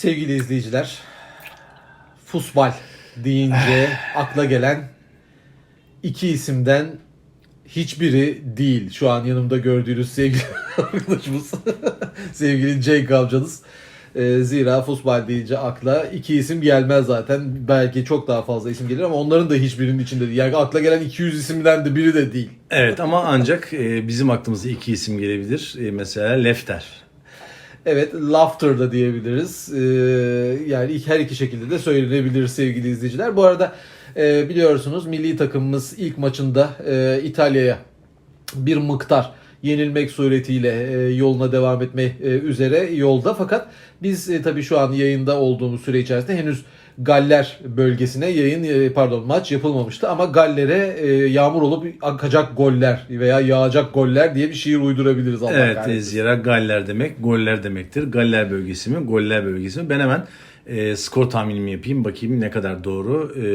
Sevgili izleyiciler, futbol deyince akla gelen iki isimden hiçbiri değil. Şu an yanımda gördüğünüz sevgili arkadaşımız, sevgili Cenk amcanız. Ee, zira futbol deyince akla iki isim gelmez zaten. Belki çok daha fazla isim gelir ama onların da hiçbirinin içinde değil. Yani akla gelen 200 isimden de biri de değil. Evet ama ancak e, bizim aklımıza iki isim gelebilir. E, mesela Lefter. Evet, laughter da diyebiliriz. Ee, yani her iki şekilde de söylenebilir sevgili izleyiciler. Bu arada e, biliyorsunuz milli takımımız ilk maçında e, İtalya'ya bir miktar yenilmek suretiyle e, yoluna devam etme e, üzere yolda. Fakat biz e, tabii şu an yayında olduğumuz süre içerisinde henüz Galler bölgesine yayın e, pardon maç yapılmamıştı ama Galler'e e, yağmur olup akacak goller veya yağacak goller diye bir şiir uydurabiliriz Allah Evet kahretsin. zira Galler demek goller demektir. Galler bölgesi mi? Goller bölgesi mi? Ben hemen e, skor tahminimi yapayım. Bakayım ne kadar doğru. E,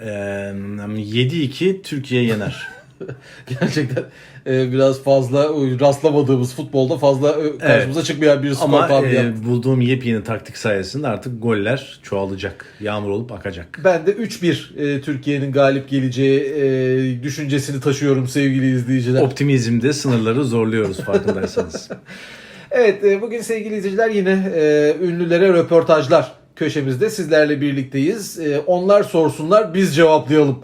e, 7-2 Türkiye yener. Gerçekten e, biraz fazla rastlamadığımız futbolda fazla e, karşımıza çıkmayan bir skor Ama tahmini e, yaptım. bulduğum yepyeni taktik sayesinde artık goller çoğalacak. Yağmur olup akacak. Ben de 3-1 e, Türkiye'nin galip geleceği e, düşüncesini taşıyorum sevgili izleyiciler. Optimizmde sınırları zorluyoruz farkındaysanız. Evet e, bugün sevgili izleyiciler yine e, ünlülere röportajlar köşemizde sizlerle birlikteyiz. E, onlar sorsunlar biz cevaplayalım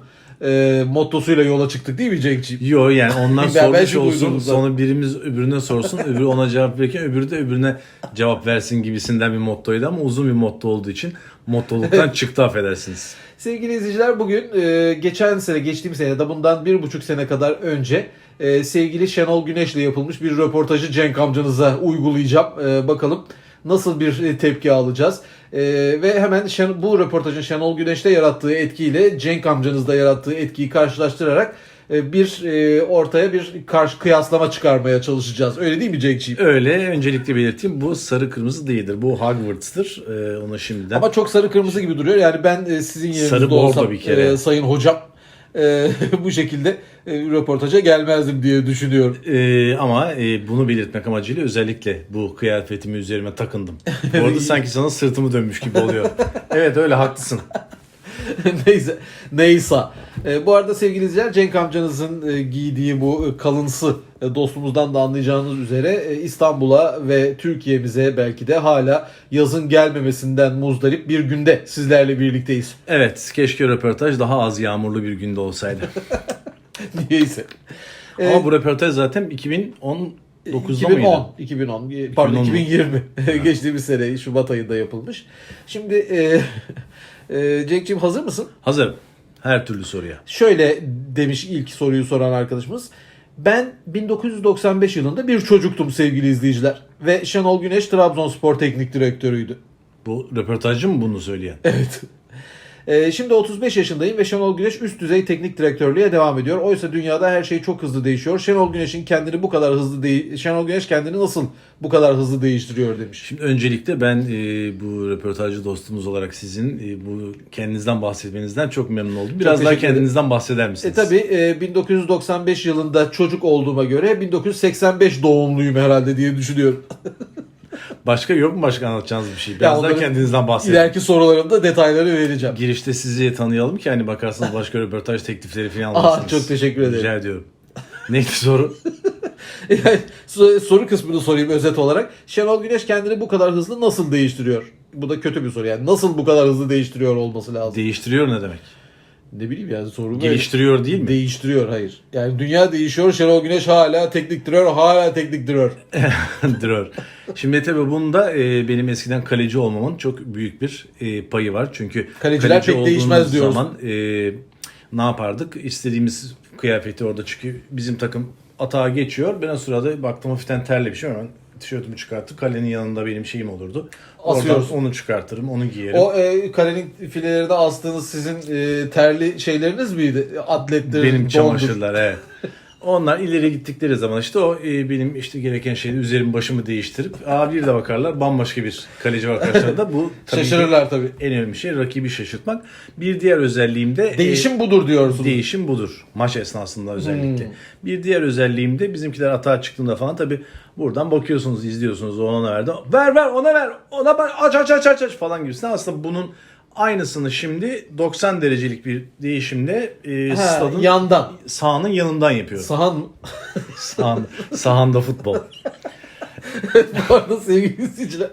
e, mottosuyla yola çıktık değil mi Cenk'ciğim? Yo yani onlar Ben- ben sormuş şu olsun zaten. sonra birimiz öbürüne sorsun öbürü ona cevap verirken öbürü de öbürüne cevap versin gibisinden bir mottoydu ama uzun bir motto olduğu için mottoluktan çıktı affedersiniz. Sevgili izleyiciler bugün e, geçen sene geçtiğimiz sene de bundan bir buçuk sene kadar önce e, sevgili Şenol Güneş'le yapılmış bir röportajı Cenk amcanıza uygulayacağım. E, bakalım nasıl bir e, tepki alacağız. E, ve hemen Şen, bu röportajın Şenol Güneş'te yarattığı etkiyle Cenk amcanızda yarattığı etkiyi karşılaştırarak e, bir e, ortaya bir karşı kıyaslama çıkarmaya çalışacağız. Öyle değil mi Cenk'ciğim? Öyle öncelikle belirteyim bu sarı kırmızı değildir bu Hogwarts'tır ee, onu şimdiden. Ama çok sarı kırmızı gibi duruyor. Yani ben e, sizin yerinizde Sarı olsam bir kere. e, sayın hocam e, bu şekilde e, röportaja gelmezdim diye düşünüyorum. Ee, ama e, bunu belirtmek amacıyla özellikle bu kıyafetimi üzerime takındım. Bu arada sanki sana sırtımı dönmüş gibi oluyor. evet öyle haklısın. neyse. Neyse. E, bu arada sevgili izleyiciler Cenk amcanızın e, giydiği bu e, kalınsı e, dostumuzdan da anlayacağınız üzere e, İstanbul'a ve Türkiye'mize belki de hala yazın gelmemesinden muzdarip bir günde sizlerle birlikteyiz. Evet keşke röportaj daha az yağmurlu bir günde olsaydı. Niyeyse. E, Ama bu röportaj zaten 2019'da 2010, mıydı? 2010, pardon 2010 mu? 2020 geçtiğimiz sene Şubat ayında yapılmış. Şimdi e, e, Cenk'ciğim hazır mısın? Hazır. Her türlü soruya. Şöyle demiş ilk soruyu soran arkadaşımız. Ben 1995 yılında bir çocuktum sevgili izleyiciler. Ve Şenol Güneş Trabzonspor Teknik Direktörüydü. Bu röportajcı mı bunu söyleyen? Evet. Ee, şimdi 35 yaşındayım ve Şenol Güneş üst düzey teknik direktörlüğe devam ediyor. Oysa dünyada her şey çok hızlı değişiyor. Şenol Güneş'in kendini bu kadar hızlı değil Şenol Güneş kendini nasıl bu kadar hızlı değiştiriyor demiş. Şimdi öncelikle ben e, bu röportajcı dostumuz olarak sizin e, bu kendinizden bahsetmenizden çok memnun oldum. Biraz daha teşekkür ederim. kendinizden bahseder E misiniz? tabi 1995 yılında çocuk olduğuma göre 1985 doğumluyum herhalde diye düşünüyorum. Başka yok mu başka anlatacağınız bir şey? Biraz daha kendinizden bahsedin. İleriki sorularımda detayları vereceğim. Girişte sizi tanıyalım ki hani bakarsınız başka röportaj teklifleri falan Aa, alırsınız. çok teşekkür ederim. Rica ediyorum. Neydi soru? Yani so- soru kısmını sorayım özet olarak. Şenol Güneş kendini bu kadar hızlı nasıl değiştiriyor? Bu da kötü bir soru yani. Nasıl bu kadar hızlı değiştiriyor olması lazım? Değiştiriyor ne demek? Ne bileyim yani soru böyle. Geliştiriyor değil mi? Değiştiriyor hayır. Yani dünya değişiyor. Şenol Güneş hala teknik direktör, hala teknik direktör. Şimdi tabii bunda e, benim eskiden kaleci olmamın çok büyük bir e, payı var. Çünkü Kaleciler kaleci pek değişmez diyoruz. zaman e, ne yapardık? İstediğimiz kıyafeti orada çıkıyor. Bizim takım atağa geçiyor. Ben o sırada baktım hafiften terlemişim hemen tişörtümü çıkartıp kalenin yanında benim şeyim olurdu. Oradan Asıyoruz. onu çıkartırım, onu giyerim. O e, kalenin filelerinde astığınız sizin e, terli şeyleriniz miydi? Atletler, benim dondur. çamaşırlar evet. Onlar ileri gittikleri zaman işte o e, benim işte gereken şeyde üzerimi başımı değiştirip abi bir de bakarlar bambaşka bir kaleci var karşılarında. Bu tabii ki Şaşırırlar tabii. en önemli şey rakibi şaşırtmak. Bir diğer özelliğim de e, Değişim budur diyorsunuz. Değişim budur. Maç esnasında özellikle. Hmm. Bir diğer özelliğim de bizimkiler atağa çıktığında falan tabi buradan bakıyorsunuz, izliyorsunuz o ona verdi. Ver ver ona ver. Ona ver. Aç aç aç aç aç falan gibisinden. Aslında bunun aynısını şimdi 90 derecelik bir değişimle e, Ha, stadın yandan. sahanın yanından yapıyorum. Sahan Sahan, sahanda futbol. Arada sevgili izleyiciler.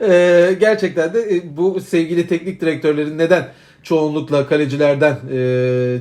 Eee, gerçekten de e, bu sevgili teknik direktörlerin neden çoğunlukla kalecilerden e,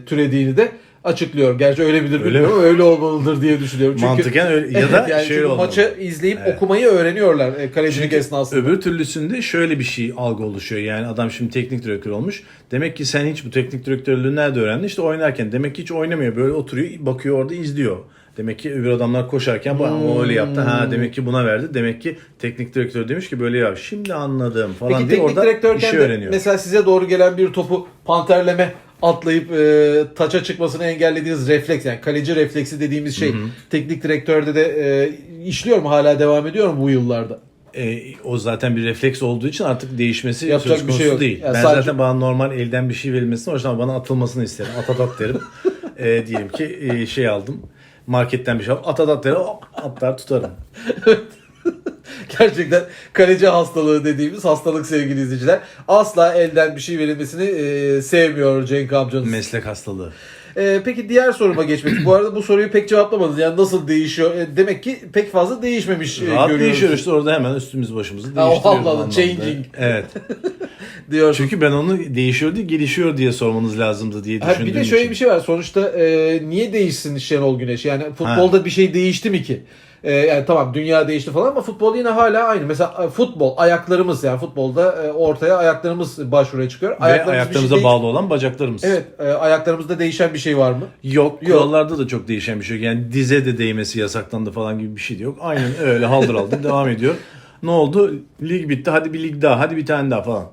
türediğini de açıklıyor. Gerçi öyle midir Öyle bilmiyorum ama öyle olmalıdır diye düşünüyorum. Çünkü, Mantıken öyle ya da yani şey olmalı. maçı izleyip Evet. okumayı öğreniyorlar e, kalecilik Çünkü esnasında. Öbür türlüsünde şöyle bir şey algı oluşuyor. Yani adam şimdi teknik direktör olmuş. Demek ki sen hiç bu teknik direktörlüğü nerede öğrendin? İşte oynarken. Demek ki hiç oynamıyor. Böyle oturuyor, bakıyor orada izliyor. Demek ki öbür adamlar koşarken "Bak, o öyle yaptı. Ha demek ki buna verdi. Demek ki teknik direktör demiş ki böyle ya şimdi anladım falan Peki diye orada işi öğreniyor. mesela size doğru gelen bir topu panterleme atlayıp e, taça çıkmasını engellediğiniz refleks yani kaleci refleksi dediğimiz şey teknik direktörde de e, işliyor mu hala devam ediyor mu bu yıllarda? E, o zaten bir refleks olduğu için artık değişmesi Yapacak söz bir şey konusu yok. değil. Yani ben sadece- zaten bana normal elden bir şey verilmesini hoşlanmam. Bana atılmasını isterim. At at at derim. e, diyelim ki e, şey aldım. Marketten bir şey aldım. At at at derim. Atlar tutarım. Gerçekten kaleci hastalığı dediğimiz hastalık sevgili izleyiciler. Asla elden bir şey verilmesini e, sevmiyor Cenk amcanız. Meslek hastalığı. E, peki diğer soruma geçmek. bu arada bu soruyu pek cevaplamadınız. Yani nasıl değişiyor? E, demek ki pek fazla değişmemiş e, Rahat görüyoruz. değişiyor işte orada hemen üstümüz başımızı Ha, değiştiriyoruz. Allah changing. Evet. diyorsun. Çünkü ben onu değişiyor değil gelişiyor diye sormanız lazımdı diye Ha, düşündüğüm bir de şöyle için. bir şey var. Sonuçta e, niye değişsin Şenol Güneş? Yani futbolda bir şey değişti mi ki? E, yani tamam dünya değişti falan ama futbol yine hala aynı. Mesela e, futbol ayaklarımız yani futbolda e, ortaya ayaklarımız başvuruya çıkıyor. Ve Ayaklarımız bir ayaklarımıza şey bağlı olan bacaklarımız. Evet, e, ayaklarımızda değişen bir şey var mı? Yok, kurallarda da çok değişen bir şey yok. Yani dize de değmesi yasaklandı falan gibi bir şey de yok. Aynen öyle haldır haldır devam ediyor. Ne oldu? Lig bitti. Hadi bir lig daha. Hadi bir tane daha falan.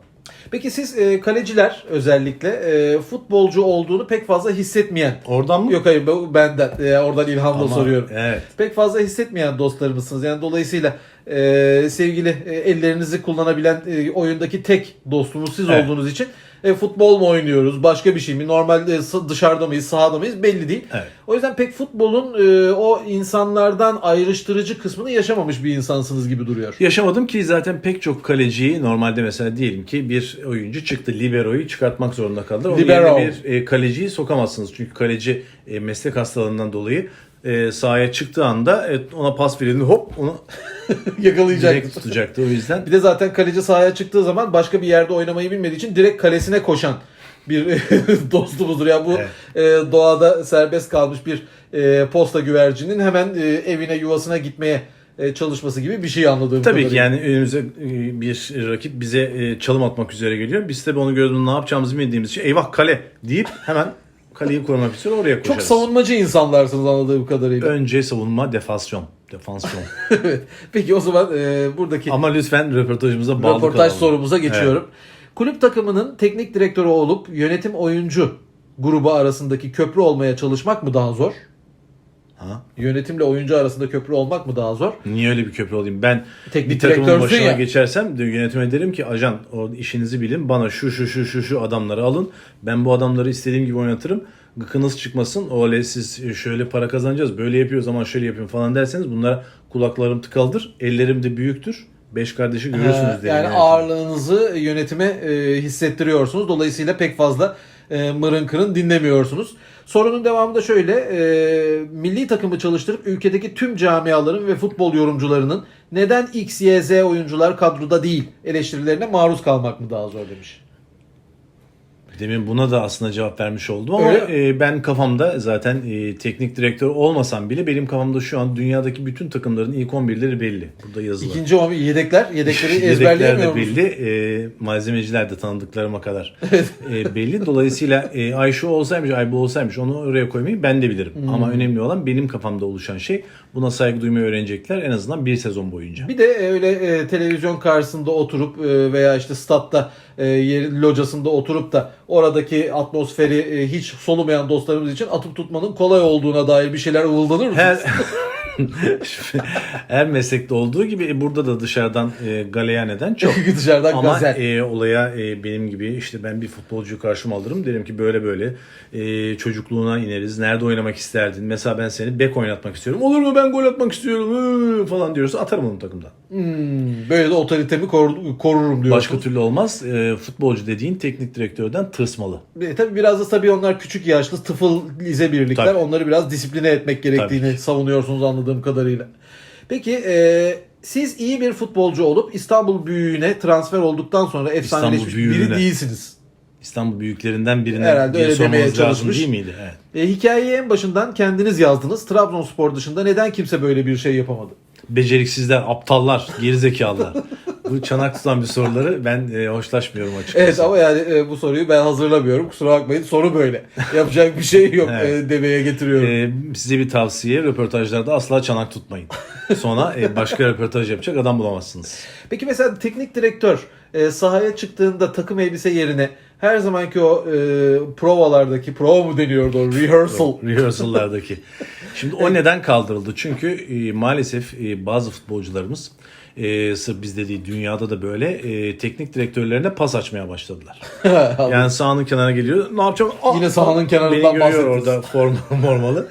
Peki siz e, kaleciler özellikle e, futbolcu olduğunu pek fazla hissetmeyen. Oradan mı? Yok hayır benden. E, oradan ilhamla Ama- soruyorum. Evet. pek fazla hissetmeyen dostlarımızsınız. Yani dolayısıyla e, sevgili e, ellerinizi kullanabilen e, oyundaki tek dostumuz siz Evet. olduğunuz için e, futbol mu oynuyoruz, başka bir şey mi? Normalde s- dışarıda mıyız, sahada mıyız belli değil. Evet. O yüzden pek futbolun e, o insanlardan ayrıştırıcı kısmını yaşamamış bir insansınız gibi duruyor. Yaşamadım ki zaten pek çok kaleciyi normalde mesela diyelim ki bir oyuncu çıktı. Libero'yu çıkartmak zorunda kaldılar. Onun Libero. yerine bir e, kaleciyi sokamazsınız. Çünkü kaleci e, meslek hastalığından dolayı e, sahaya çıktığı anda evet, ona pas verildi hop onu direkt tutacaktı. O yüzden Bir de zaten kaleci sahaya çıktığı zaman başka bir yerde oynamayı bilmediği için direkt kalesine koşan bir dostumuzdur. Yani bu e, doğada serbest kalmış bir e, posta güvercinin hemen e, evine yuvasına gitmeye e, çalışması gibi bir şey anladığım Tabii ki kadarıyla. yani önümüze e, bir rakip bize e, çalım atmak üzere geliyor. Biz tabii onu gördüğümüzde ne yapacağımızı bilmediğimiz için eyvah kale deyip hemen kaleyi korumak için oraya Çok koşarız. savunmacı insanlarsınız anladığım kadarıyla. Önce savunma, defansyon. Defansyon. Evet. Peki o zaman e, buradaki Ama lütfen röportajımıza bağlı röportaj kalalım. sorumuza geçiyorum. Kulüp takımının teknik direktörü olup yönetim oyuncu grubu arasındaki köprü olmaya çalışmak mı daha zor? Ha? Yönetimle oyuncu arasında köprü olmak mı daha zor? Niye öyle bir köprü olayım? Ben Teknik bir takımın başına ya. geçersem de yönetime derim ki ajan o işinizi bilin. Bana şu şu şu şu şu adamları alın. Ben bu adamları istediğim gibi oynatırım. Gıkınız çıkmasın. Öyle siz şöyle para kazanacağız. Böyle yapıyoruz ama şöyle yapayım falan derseniz bunlara kulaklarım tıkalıdır. Ellerim de büyüktür. Beş kardeşi görürsünüz Ee, yani yönetime. ağırlığınızı yönetime e, hissettiriyorsunuz. Dolayısıyla pek fazla e, mırın kırın dinlemiyorsunuz. Sorunun devamı da şöyle. e, milli takımı çalıştırıp ülkedeki tüm camiaların ve futbol yorumcularının neden X, Y, Z oyuncular kadroda değil eleştirilerine maruz kalmak mı daha zor demiş. Demin buna da aslında cevap vermiş oldum ama Öyle e, ben kafamda zaten e, teknik direktör olmasam bile benim kafamda şu an dünyadaki bütün takımların ilk 11'leri belli. Burada yazılı. İkinci o yedekler. Yedekleri Yedekler ezberleyemiyor de musun? belli. E, malzemeciler de tanıdıklarıma kadar e, belli. Dolayısıyla e, ay şu olsaymış, ay bu olsaymış onu oraya koymayı ben de bilirim. Hmm. Ama önemli olan benim kafamda oluşan şey. Buna saygı duymayı öğrenecekler en azından bir sezon boyunca. Bir de öyle e, televizyon karşısında oturup e, veya işte statta e, yerin locasında oturup da oradaki atmosferi e, hiç solumayan dostlarımız için atıp tutmanın kolay olduğuna dair bir şeyler uvuldanır mısınız? Her her meslekte olduğu gibi e, burada da dışarıdan e, galeyan eden çok. Dışarıdan Ama gazel. e, olaya e, benim gibi işte ben bir futbolcuyu karşıma alırım. Derim ki böyle böyle e, çocukluğuna ineriz. Nerede oynamak isterdin? Mesela ben seni bek oynatmak istiyorum. Olur mu ben gol atmak istiyorum Hı, falan diyorsa atarım onu takımdan. Hmm, böyle de otoritemi korur- korurum diyor. Başka türlü olmaz. E, futbolcu dediğin teknik direktörden tırsmalı. E, tabii biraz da tabii onlar küçük yaşlı tıfıl lize birlikler. Tabii. Onları biraz disipline etmek gerektiğini Tabii savunuyorsunuz anladığım kadarıyla. Peki e, siz iyi bir futbolcu olup İstanbul büyüğüne transfer olduktan sonra efsaneleşmiş biri değilsiniz. İstanbul büyüklerinden birine Herhalde öyle demeye çalışmış. değil miydi? Evet. E, hikayeyi en başından kendiniz yazdınız. Trabzonspor dışında neden kimse böyle bir şey yapamadı? Beceriksizler, aptallar, gerizekalılar. Bu çanak tutan bir soruları ben e, hoşlaşmıyorum açıkçası. Evet ama yani e, bu soruyu ben hazırlamıyorum. Kusura bakmayın. Soru böyle. Yapacak bir şey yok Evet. e, demeye getiriyorum. Ee, size bir tavsiye röportajlarda asla çanak tutmayın. Sonra e, başka röportaj yapacak adam bulamazsınız. Peki mesela teknik direktör e, sahaya çıktığında takım elbise yerine her zamanki o e, provalardaki prova mı deniyordu o rehearsal Rehearsal'lardaki. Şimdi o neden kaldırıldı? Çünkü e, maalesef e, bazı futbolcularımız e, sırf bizde değil dünyada da böyle e, teknik direktörlerine pas açmaya başladılar. Yani sahanın kenarına geliyor. Ne yapacağım? Aa, Yine sahanın kenarından Beni görüyor orada form, formalı.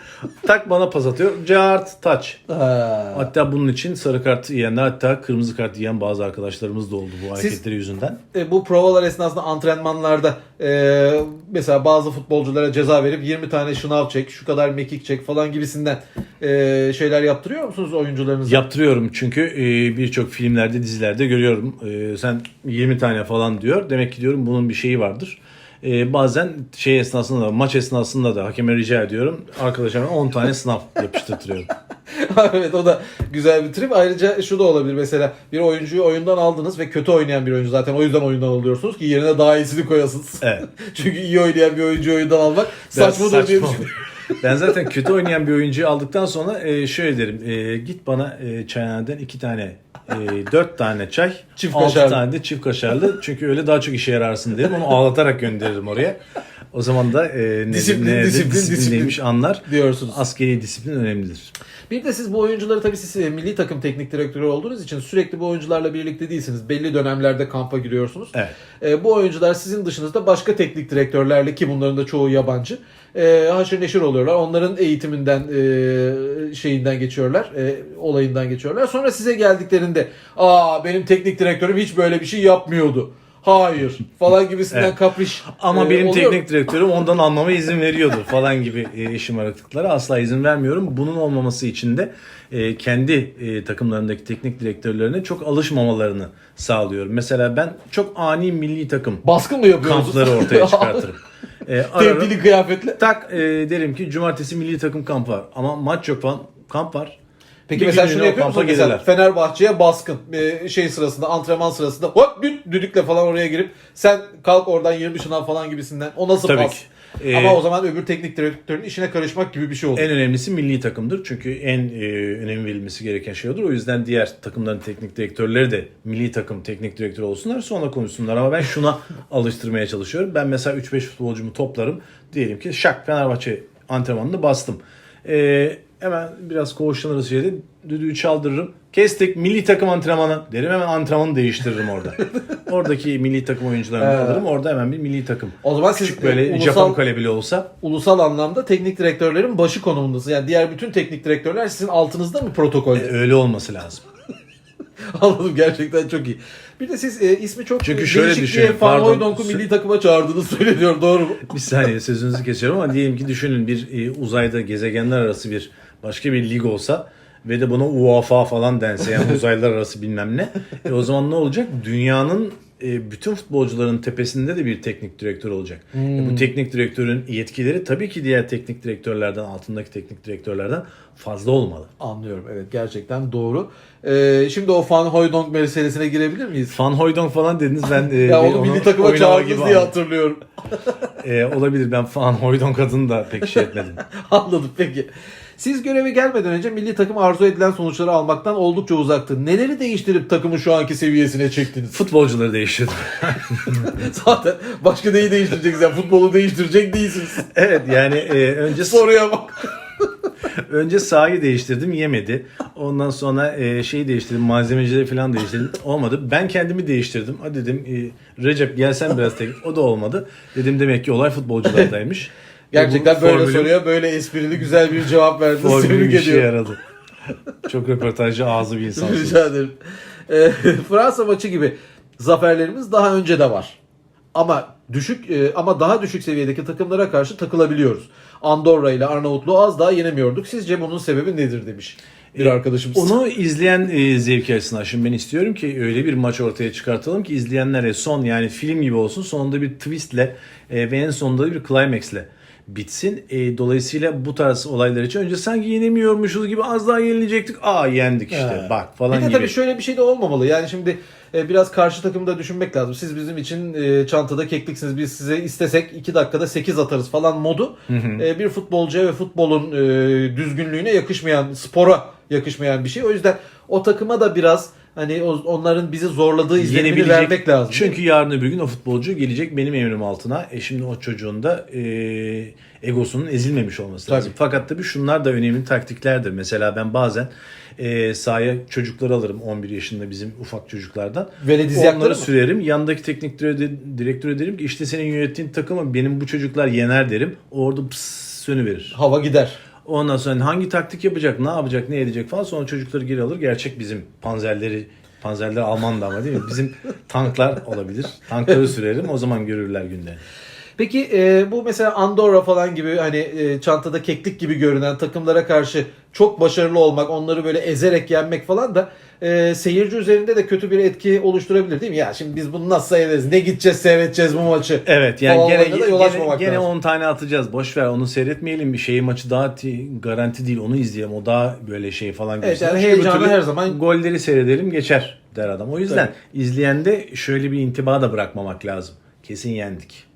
Tak bana pas atıyor. Cart taç. Ha. Hatta bunun için sarı kart yiyenler hatta kırmızı kart yiyen bazı arkadaşlarımız da oldu bu hareketleri yüzünden. E, bu provalar esnasında antrenmanlarda e, mesela bazı futbolculara ceza verip 20 tane şınav çek, şu kadar mekik çek falan gibisinden e, şeyler yaptırıyor musunuz oyuncularınıza? Yaptırıyorum çünkü e, birçok filmlerde dizilerde görüyorum. E, sen 20 tane falan diyor. Demek ki diyorum bunun bir şeyi vardır. E, bazen şey esnasında da maç esnasında da hakeme rica ediyorum. Arkadaşlarıma 10 tane sınav yapıştırtıyorum. evet o da güzel bir trip. Ayrıca şu da olabilir mesela bir oyuncuyu oyundan aldınız ve kötü oynayan bir oyuncu zaten o yüzden oyundan alıyorsunuz ki yerine daha iyisini koyasınız. Evet. Çünkü iyi oynayan bir oyuncuyu oyundan almak saçmadır diye düşünüyorum. Ben zaten kötü oynayan bir oyuncuyu aldıktan sonra e, şöyle derim. E, git bana e, çayhaneden iki tane, e, tane çay, Çift altı kaşarlı. tane de çift kaşarlı. Çünkü öyle daha çok işe yararsın derim. Onu ağlatarak gönderirim oraya. O zaman da e, ne, Disiplin, ne, disiplin, disiplin, disiplin. neymiş anlar. diyorsunuz. Askeri disiplin önemlidir. Bir de siz bu oyuncuları tabii siz e, milli takım teknik direktörü olduğunuz için sürekli bu oyuncularla birlikte değilsiniz. Belli dönemlerde kampa giriyorsunuz. Evet. E, bu oyuncular sizin dışınızda başka teknik direktörlerle ki bunların da çoğu yabancı e, haşır neşir oluyorlar. Onların eğitiminden e, şeyinden geçiyorlar, e, olayından geçiyorlar. Sonra size geldiklerinde aa benim teknik direktörüm hiç böyle bir şey yapmıyordu. Hayır falan gibisinden Evet. kapriş. Ama e, benim oluyor. teknik direktörüm ondan almama izin veriyordu falan gibi e, işim aratıklara asla izin vermiyorum. Bunun olmaması için de e, kendi e, takımlarındaki teknik direktörlerine çok alışmamalarını sağlıyorum. Mesela ben çok ani milli takım baskın mı yapıyorsunuz? kampları ortaya çıkartırım. E, ararım, kıyafetle. tak e, derim ki cumartesi milli takım kamp var ama maç yok falan kamp var. Peki Bir mesela günlüğüne şunu o yapıyor kampa musun? Mesela. Fenerbahçe'ye baskın e, şey sırasında antrenman sırasında hop düt düdükle falan oraya girip sen kalk oradan 20 şınav falan gibisinden. O nasıl Tabii pas? ki. Ee, Ama o zaman öbür teknik direktörün işine karışmak gibi bir şey oldu. En önemlisi milli takımdır. Çünkü en e, önem verilmesi gereken şey odur. O yüzden diğer takımların teknik direktörleri de milli takım teknik direktörü olsunlar sonra konuşsunlar. Ama ben şuna alıştırmaya çalışıyorum. Ben mesela 3-5 futbolcumu toplarım. Diyelim ki şak Fenerbahçe antrenmanını bastım. E, hemen biraz koğuşlanırız şeyde düdüğü çaldırırım. Kestik milli takım antrenmanı derim hemen antrenmanı değiştiririm orada. Oradaki milli takım oyuncularını Evet. alırım. Orada hemen bir milli takım. O zaman siz Küçük böyle e, ulusal, Japon kale bile olsa ulusal anlamda teknik direktörlerin başı konumundasınız. Yani diğer bütün teknik direktörler sizin altınızda mı protokolde? e, öyle olması lazım. Anladım gerçekten çok iyi. Bir de siz e, ismi çok Çünkü e, şöyle değişik düşünün, diye Van pardon. Hooydonk'u milli takıma çağırdığınız söyleniyor doğru mu? Bir saniye sözünüzü kesiyorum ama diyelim ki düşünün bir e, uzayda gezegenler arası bir başka bir lig olsa ve de buna UEFA falan dense yani uzaylılar arası bilmem ne. E, o zaman ne olacak? Dünyanın e, bütün futbolcuların tepesinde de bir teknik direktör olacak. E, bu teknik direktörün yetkileri tabii ki diğer teknik direktörlerden, altındaki teknik direktörlerden fazla olmalı. Anlıyorum evet gerçekten doğru. E, şimdi o Van Hooydonk meselesine girebilir miyiz? Van Hooydonk falan dediniz ben e, Ya onu milli takıma çağırdınız diye hatırlıyorum. E, olabilir ben Van Hooydonk adını da pek şey etmedim. Anladım peki. Siz göreve gelmeden önce milli takım arzu edilen sonuçları almaktan oldukça uzaktı. Neleri değiştirip takımı şu anki seviyesine çektiniz? Futbolcuları değiştirdim. Zaten başka neyi değiştireceksiniz? Yani futbolu değiştirecek değilsiniz. evet yani e, önce Soruya bak. önce sahayı değiştirdim yemedi. Ondan sonra e, şeyi değiştirdim malzemecileri falan değiştirdim. Olmadı. Ben kendimi değiştirdim. Hadi dedim e, Recep gelsen biraz tek. O da olmadı. Dedim demek ki olay futbolculardaymış. Gerçekten Bu böyle formülüm- soruya böyle esprili güzel bir cevap verdiniz. Formülüm Tebrik ediyorum. yaradı. Çok röportajcı ağzı bir insansın. Rica ederim. Ee, Fransa maçı gibi zaferlerimiz daha önce de var. Ama düşük e, ama daha düşük seviyedeki takımlara karşı takılabiliyoruz. Andorra ile Arnavutluğu az daha yenemiyorduk. Sizce bunun sebebi nedir demiş bir E, arkadaşımız. Onu izleyen e, zevki açısından şimdi ben istiyorum ki öyle bir maç ortaya çıkartalım ki izleyenlere son yani film gibi olsun sonunda bir twistle e, ve en sonunda da bir climaxle bitsin. E, dolayısıyla bu tarz olaylar için önce sanki yenemiyormuşuz gibi az daha yenilecektik. Aa yendik işte He. bak falan bir de gibi. tabii şöyle bir şey de olmamalı. Yani şimdi e, biraz karşı takımı da düşünmek lazım. Siz bizim için e, çantada kekliksiniz. Biz size istesek 2 dakikada 8 atarız falan modu. e, bir futbolcuya ve futbolun e, düzgünlüğüne yakışmayan, spora yakışmayan bir şey. O yüzden o takıma da biraz hani onların bizi zorladığı izlenimini vermek lazım. Çünkü yarın öbür gün o futbolcu gelecek benim emrim altına. E şimdi o çocuğun da e, egosunun ezilmemiş olması lazım. Tabii. Fakat tabii şunlar da önemli taktiklerdir. Mesela ben bazen e, sahaya çocukları alırım 11 yaşında bizim ufak çocuklardan. Veledizyakları Onları mı? sürerim. Yandaki teknik direktöre, direktöre derim ki işte senin yönettiğin takımı benim bu çocuklar yener derim. Orada pıs sönüverir. hava gider. Ondan sonra hangi taktik yapacak, ne yapacak, ne edecek falan sonra çocukları geri alır. Gerçek bizim panzerleri, panzerler Alman da ama değil mi? Bizim tanklar olabilir. Tankları sürerim o zaman görürler günlerini. Peki e, bu mesela Andorra falan gibi hani e, çantada keklik gibi görünen takımlara karşı çok başarılı olmak, onları böyle ezerek yenmek falan da e, seyirci üzerinde de kötü bir etki oluşturabilir değil mi? Ya şimdi biz bunu nasıl seyrederiz? Ne gideceğiz seyredeceğiz bu maçı? Evet yani gene, gene, gene lazım. 10 tane atacağız. Boş ver onu seyretmeyelim. Bir şeyi maçı daha ti- garanti değil onu izleyelim. O daha böyle şey falan Evet, gösterir. yani Çünkü heyecanı her zaman- golleri seyredelim geçer der adam. O yüzden izleyende şöyle bir intiba da bırakmamak lazım. Kesin yendik.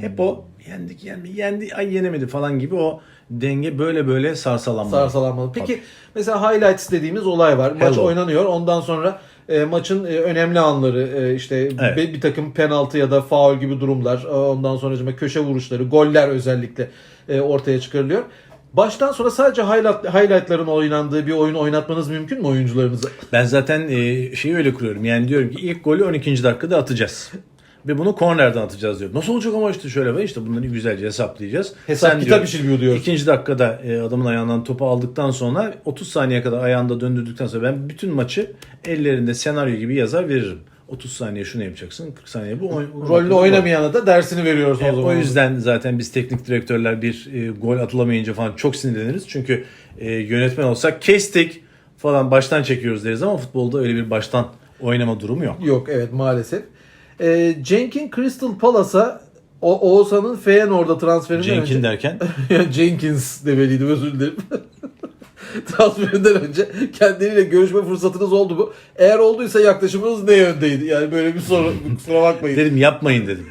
Hep o yendik yendik yendi ay yenemedi falan gibi o denge böyle böyle sarsalanmalı. Sarsalanmalı. Peki mesela highlights dediğimiz olay var. Maç Hello. oynanıyor. Ondan sonra e, maçın e, önemli anları e, işte Evet. bir, bir takım penaltı ya da faul gibi durumlar. e, Ondan sonra köşe vuruşları, goller özellikle e, ortaya çıkarılıyor. Baştan sonra sadece highlight, highlightların oynandığı bir oyun oynatmanız mümkün mü oyuncularınıza? Ben zaten e, şeyi öyle kuruyorum. Yani diyorum ki ilk golü 12. dakikada atacağız. Ve bunu kornerden atacağız diyorum. Nasıl olacak ama işte şöyle ve işte bunları güzelce hesaplayacağız. Hesap Sen kitap diyorum, işi gibi diyorsun. İkinci dakikada e, adamın ayağından topu aldıktan sonra 30 saniye kadar ayağında döndürdükten sonra ben bütün maçı ellerinde senaryo gibi yazar veririm. 30 saniye şunu yapacaksın, 40 saniye bu. Rolünü oynamayana da dersini veriyoruz o E, zaman. o yüzden zaten biz teknik direktörler bir e, gol atılamayınca falan çok sinirleniriz. Çünkü e, yönetmen olsak kestik falan baştan çekiyoruz deriz ama futbolda öyle bir baştan oynama durumu yok. Yok evet maalesef. E, Cenk'in Crystal Palace'a o Oğuzhan'ın Feyenoord'a transferinden Cenk'in önce derken Jenkins demeliydim özür dilerim. Transferinden önce kendileriyle görüşme fırsatınız oldu mu? Eğer olduysa yaklaşımınız ne yöndeydi? Yani böyle bir soru kusura bakmayın. dedim yapmayın dedim.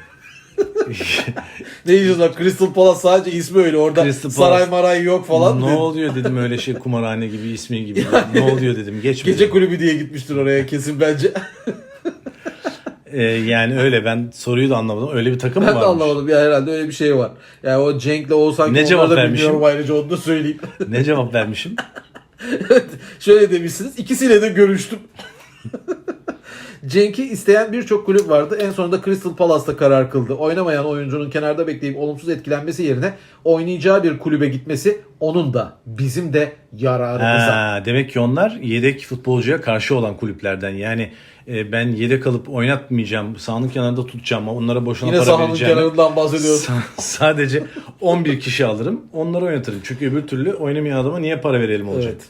ne diyeceğiz lan Crystal Palace sadece ismi öyle orada Crystal saray Palace. maray yok falan. ne dedi. oluyor dedim öyle şey kumarhane gibi ismi gibi. ne oluyor dedim geçme. Gece dedim. kulübü diye gitmiştir oraya kesin bence. E, yani öyle ben soruyu da anlamadım. Öyle bir takım mı ben de varmış? anlamadım ya herhalde öyle bir şey var. Yani o Cenk'le Oğuzhan Ne cevap da vermişim? bilmiyorum ayrıca onu da söyleyeyim. Ne cevap vermişim? Şöyle demişsiniz. ikisiyle de görüştüm. Cenk'i isteyen birçok kulüp vardı. En sonunda Crystal Palace'ta karar kıldı. Oynamayan oyuncunun kenarda bekleyip olumsuz etkilenmesi yerine oynayacağı bir kulübe gitmesi onun da bizim de yararımıza. Ha, demek ki onlar yedek futbolcuya karşı olan kulüplerden. Yani e, ben yedek alıp oynatmayacağım, sahanın kenarında tutacağım ama onlara boşuna Yine para sahanın vereceğim. kenarından bahsediyoruz. Sa- sadece 11 kişi alırım, onları oynatırım. Çünkü öbür türlü oynamayan adama niye para verelim olacak. Evet.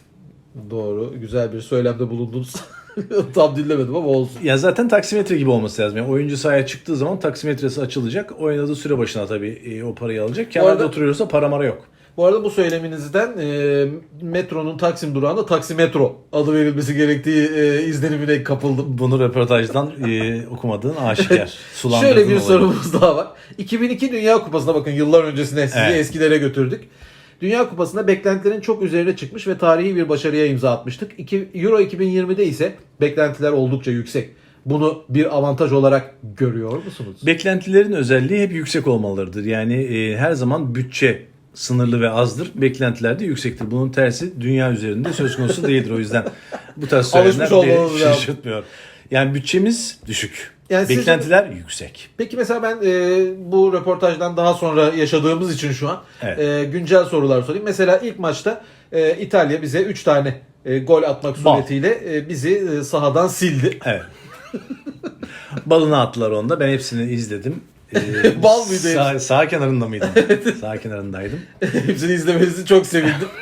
Doğru. Güzel bir söylemde bulundunuz. Tam dinlemedim ama olsun. Ya zaten taksimetre gibi olması lazım. Yani oyuncu sahaya çıktığı zaman taksimetresi açılacak. Oynadığı süre başına tabii e, o parayı alacak. Kenarda arada- oturuyorsa para mara yok. Bu arada bu söyleminizden e, metronun Taksim durağında Taksimetro adı verilmesi gerektiği e, izlenimine kapıldım. Bunu röportajdan e, okumadığın aşikar. Sulandırdın Şöyle bir olayı. sorumuz daha var. 2002 Dünya Kupası'na bakın yıllar öncesine sizi Evet. eskilere götürdük. Dünya Kupası'nda beklentilerin çok üzerine çıkmış ve tarihi bir başarıya imza atmıştık. Euro 2020'de ise beklentiler oldukça yüksek. Bunu bir avantaj olarak görüyor musunuz? Beklentilerin özelliği hep yüksek olmalıdır. Yani e, her zaman bütçe sınırlı ve azdır. Beklentiler de yüksektir. Bunun tersi dünya üzerinde söz konusu değildir. O yüzden bu tarz söylemler beni şaşırtmıyor. Yani bütçemiz düşük. Yani Beklentiler yüksek. Peki mesela ben e, bu röportajdan daha sonra yaşadığımız için şu an Evet. e, güncel sorular sorayım. Mesela ilk maçta e, İtalya bize 3 tane e, gol atmak Bal. suretiyle e, bizi e, sahadan sildi. Evet. Balına attılar onda. Ben hepsini izledim. Ee, Bal mıydı Sağ, sağ kenarında mıydım? sağ kenarındaydım. Hepsini izlemenizi çok sevindim.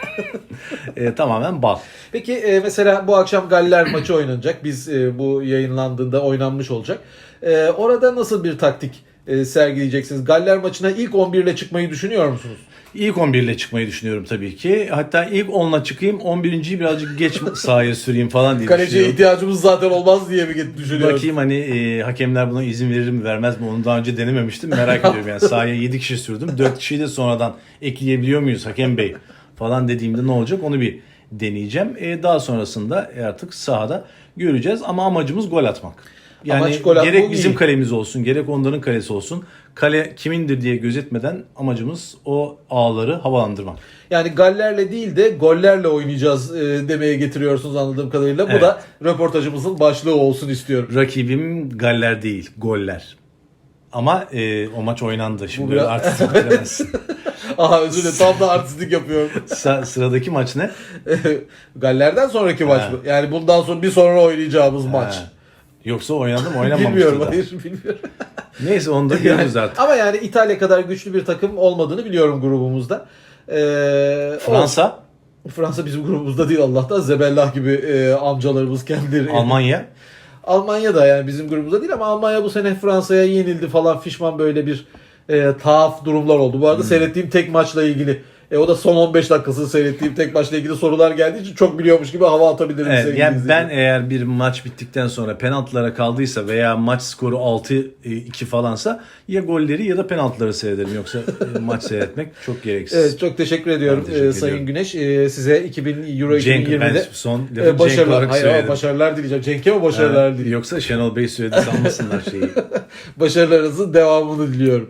Ee, tamamen bal. Peki e, mesela bu akşam Galler maçı oynanacak. Biz e, bu yayınlandığında oynanmış olacak. E, orada nasıl bir taktik e, sergileyeceksiniz? Galler maçına ilk 11 ile çıkmayı düşünüyor musunuz? İlk 11 ile çıkmayı düşünüyorum tabii ki. Hatta ilk 10'la çıkayım, 11.yi birazcık geç sahaya süreyim falan diye Kaleciye düşünüyorum. ihtiyacımız zaten olmaz diye mi düşünüyoruz? Bakayım hani e, hakemler buna izin verir mi vermez mi onu daha önce denememiştim merak ediyorum yani sahaya 7 kişi sürdüm 4 kişiyi de sonradan ekleyebiliyor muyuz hakem bey falan dediğimde ne olacak onu bir deneyeceğim. E, daha sonrasında artık sahada göreceğiz ama amacımız gol atmak. Yani Amaç gol gerek bizim iyi. kalemiz olsun gerek onların kalesi olsun kale kimindir diye gözetmeden amacımız o ağları havalandırmak. Yani gallerle değil de gollerle oynayacağız e, demeye getiriyorsunuz anladığım kadarıyla. Bu Evet. da röportajımızın başlığı olsun istiyorum. Rakibim galler değil goller. Ama e, o maç oynandı. Şimdi biraz- artistik bilemezsin. Aha özür dilerim tam da artistlik yapıyorum. Sa- sıradaki maç ne? Gallerden sonraki maç Ha. mı? Yani bundan sonra bir sonra oynayacağımız maç. Yoksa oynadı mı oynamamıştı Bilmiyorum da. hayır bilmiyorum. Neyse onu da Yani- görürüz artık. ama yani İtalya kadar güçlü bir takım olmadığını biliyorum grubumuzda. Ee, Fransa, o- Fransa bizim grubumuzda değil Allah'tan. Zebellah gibi e, amcalarımız kendileri. Almanya. Almanya da yani bizim grubumuzda değil ama Almanya bu sene Fransa'ya yenildi falan fişman böyle bir e, tuhaf durumlar oldu. Bu arada seyrettiğim tek maçla ilgili e, o da son 15 dakikasını seyrettiğim tek maçla ilgili sorular geldiği için çok biliyormuş gibi hava atabilirim Evet, yani ben eğer bir maç bittikten sonra penaltılara kaldıysa veya maç skoru 6-2 falansa ya golleri ya da penaltıları seyrederim. Yoksa e, maç seyretmek çok gereksiz. Evet çok teşekkür ediyorum Ben teşekkür e, Sayın ediyorum. Güneş. E, size 2000 Euro Cenk, ben 2020'de son e, Cenk başarılar. olarak Hayır söyledim. başarılar dileyeceğim. Cenk'e mi başarılar Evet, dileyeceğim? Yoksa Şenol Bey söyledi sanmasınlar şeyi. Başarılarınızın devamını diliyorum.